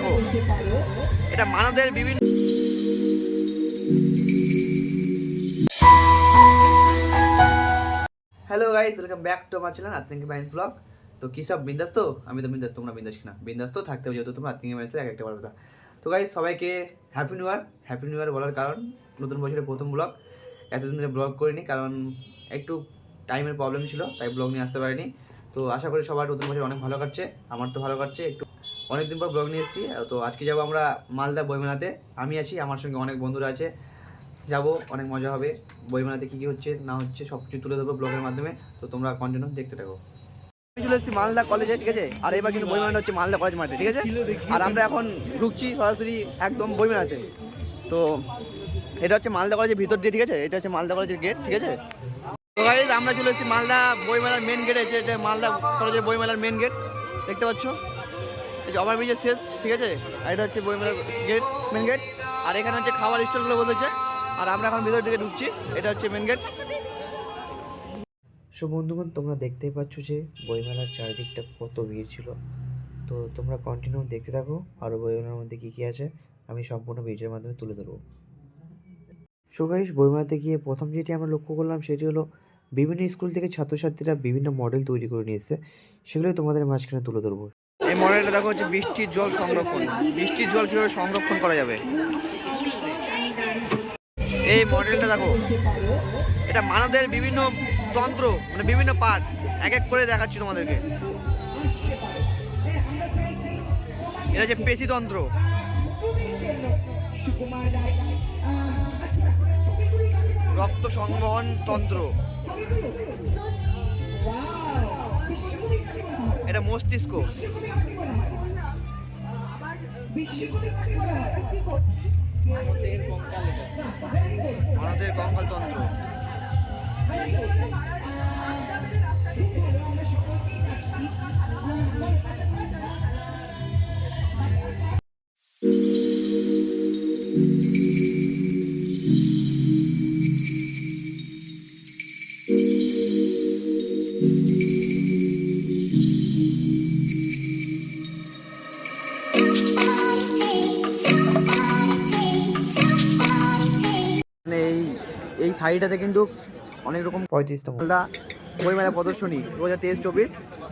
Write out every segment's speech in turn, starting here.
দেখো এটা মানবদের বিভিন্ন hello guys welcome back to আমার চ্যানেল আতঙ্কি মাইন্ড ব্লগ তো কী সব বিন্দাস তো আমি তো বিন্দাস তোমরা বিন্দাস কিনা? বিন্দাস তো থাকতে হবে যেহেতু তোমরা আতঙ্কি মাইন্ডসের এক একটা বড় কথা। তো গাইস সবাইকে happy new year happy new year বলার কারণ, নতুন বছরের প্রথম ব্লগ এতদিন ধরে ব্লগ করিনি, কারণ একটু টাইমের প্রবলেম ছিল, তাই ব্লগ নিয়ে আসতে পারিনি। তো আশা করি সবার নতুন বছর অনেক ভালো কাটছে, আমার তো ভালো কাটছে, একটু অনেকদিন পর ব্লগ নিয়ে এসেছি তো আজকে যাব আমরা মালদা বইমেলাতে। আমি আছি আমার সঙ্গে অনেক বন্ধুরা আছে। যাব অনেক মজা হবে। বইমেলাতে কী কী হচ্ছে না হচ্ছে সব কিছু তুলে ধরবো ব্লগের মাধ্যমে। তো তোমরা কন্টিনিউ দেখতে থাকো। আমি চলে এসেছি মালদা কলেজে ঠিক আছে? আর এবার কিন্তু বইমেলাটা হচ্ছে মালদা কলেজ মাঠে ঠিক আছে? আর আমরা এখন ঢুকছি সরাসরি একদম বইমেলাতে। তো এটা হচ্ছে মালদা কলেজের ভিতর দিয়ে ঠিক আছে? এটা হচ্ছে মালদা কলেজের গেট ঠিক আছে? তো আমরা চলে এসেছি মালদা বইমেলার মেন গেটে যে মালদা কলেজের বইমেলার মেন গেট দেখতে পাচ্ছ? এই যে ওভারব্রিজের শেষ, ঠিক আছে? আর এটা হচ্ছে বইমেলার গেট মেন গেট আর এখানে হচ্ছে খাবার স্টলগুলো বসেছে। আর আমরা এখন ভিতর দিকে ঢুকছি। এটা হচ্ছে মেন গেট সো বন্ধুগণ, তোমরা দেখতেই পাচ্ছ যে বইমেলার চারিদিকটা কত ভিড় ছিল। তো তোমরা কন্টিনিউ দেখতে থাকো আরও বইমেলার মধ্যে কী কী আছে। আমি সম্পূর্ণ ভিডিওর মাধ্যমে তুলে ধরবো। সো বইমেলাতে গিয়ে প্রথম যেটি আমরা লক্ষ্য করলাম, সেটি হলো বিভিন্ন স্কুল থেকে ছাত্রছাত্রীরা বিভিন্ন মডেল তৈরি করে নিয়ে এসেছে। সেগুলোই তোমাদের মাঝখানে তুলে ধরবো। এই মডেলটা দেখো হচ্ছে বৃষ্টির জল সংরক্ষণ। বৃষ্টির জল কীভাবে সংরক্ষণ করা যাবে? এই মডেলটা দেখো, এটা মানবদের বিভিন্ন তন্ত্র মানে বিভিন্ন পার্ট এক এক করে দেখাচ্ছি তোমাদেরকে। এটা হচ্ছে পেশিতন্ত্র। রক্ত সংবহন তন্ত্র। এটা মস্তিষ্ক। মানবদের কঙ্কাল এই শাড়িটাতে কিন্তু অনেক রকম পঁয়ত্রিশতম। মালদা বইমেলা প্রদর্শনী দু হাজার তেইশ চব্বিশ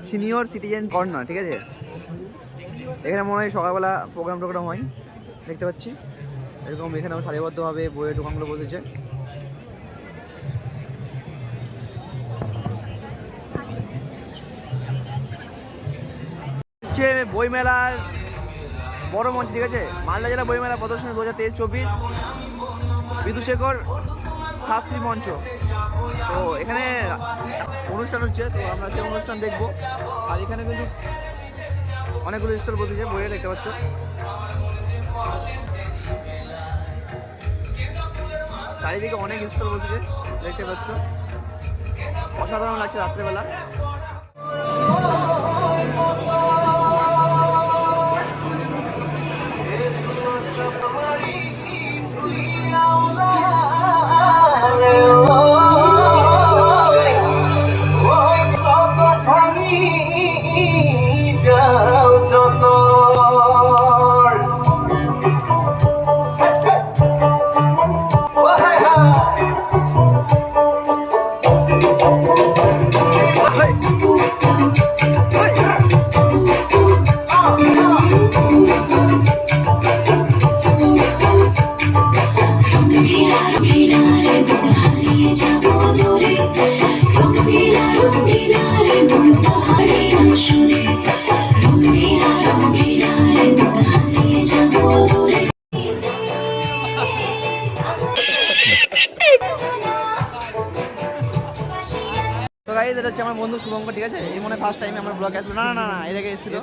সিনিয়র সিটিজেন কর্নার ঠিক আছে? এখানে মনে হয় সকালবেলা প্রোগ্রাম টোগ্রাম হয় দেখতে পাচ্ছি। এরকম এখানেও সারিবদ্ধভাবে বইয়ের দোকানগুলো বসেছে। হচ্ছে বইমেলার বড় মঞ্চ ঠিক আছে? মালদা জেলা বইমেলা প্রদর্শনী দু হাজার তেইশ চব্বিশ। বিদুশেখর শাস্ত্রী মঞ্চ। তো এখানে অনুষ্ঠান হচ্ছে, তো আমরা সেই অনুষ্ঠান দেখব। আর এখানে কিন্তু অনেকগুলো স্টল বসেছে, বইয়ে দেখতে পাচ্ছ। চারিদিকে অনেক স্টল বসেছে, দেখতে পাচ্ছ। অসাধারণ লাগছে রাত্রেবেলা। গাইজ এটা হচ্ছে আমার বন্ধু শুভঙ্কর ঠিক আছে? এই মনে ফার্স্ট টাইমে আমার ব্লগে আসলো না না না এর আগে। এসেছিল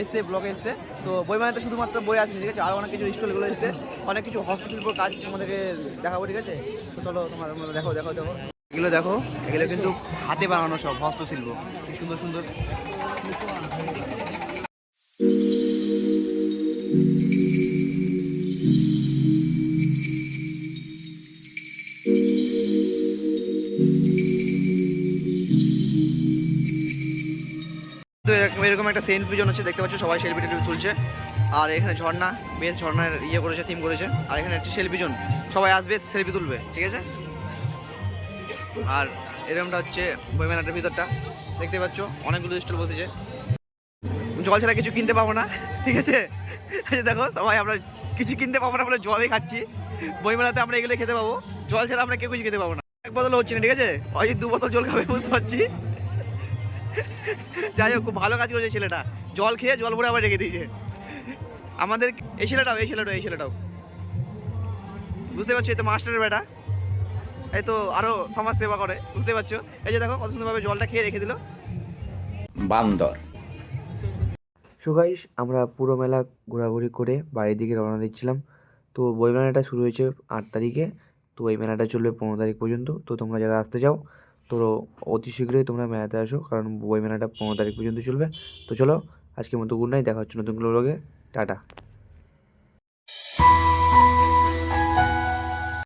এসছে ব্লগে এসছে। তো বই মানে তো শুধুমাত্র বই আসেনি ঠিক আছে? আরও অনেক কিছু স্টলগুলো এসছে। অনেক কিছু হস্তশিল্প কাজ আমাদেরকে দেখাবো ঠিক আছে? তো চলো তোমার দেখো দেখো দেখো এগুলো দেখো এগুলো কিন্তু হাতে বানানো সব হস্তশিল্প। কি সুন্দর সুন্দর। তো এরকম একটা সেন্ট পিজন হচ্ছে, দেখতে পাচ্ছ, সবাই সেলফি টেলফি তুলছে। আর এখানে ঝর্ণা, বেশ ঝর্ণার ইয়ে করেছে থিম করেছে। আর এখানে একটি সেলফি জোন, সবাই আসবে, সেলফি তুলবে, ঠিক আছে? আর এরকমটা হচ্ছে বইমেলাটার ভিতরটা, দেখতে পাচ্ছ, অনেকগুলো স্টল বসেছে। জল ছাড়া কিছু কিনতে পাবো না, ঠিক আছে? দেখো, সবাই আমরা কিছু কিনতে পাবো না বলে জলই খাচ্ছি। বইমেলাতে আমরা এগুলো খেতে পাবো। জল ছাড়া আমরা কেউ কিছু খেতে পাবো না। এক বোতল হচ্ছে না, ঠিক আছে? ওই দু বোতল জল খাবে, বুঝতে পারছি। যাই হোক খুব ভালো কাজ করেছে ছেলেটা। জল খেয়ে জল ভরে আবার রেখে দিয়েছে। আমাদের এই ছেলেটাও এই ছেলেটাও এই ছেলেটাও। বুঝতে পারছ এই তো মাস্টারের বেটা। এই তো আরও সমাজ সেবা করে বুঝতে পারছ? এই যে দেখো কত সুন্দরভাবে জলটা খেয়ে রেখে দিল। বান্দর। সো গাইস আমরা পুরো মেলা ঘোরাঘুরি করে বাড়ির দিকে রওনা দিচ্ছিলাম। তো বই মেলাটা শুরু হয়েছে আট তারিখে। তো এই মেলাটা চলবে পনেরো তারিখ পর্যন্ত। তো তোমরা যারা আসতে চাও তো অতি শীঘ্রই তোমরা মেলাতে আসো, কারণ বই মেলাটা পনেরো তারিখ পর্যন্ত চলবে। তো চলো, আজকের মতো গুড নাইট, দেখা হচ্ছে নতুন লোকে টাটা।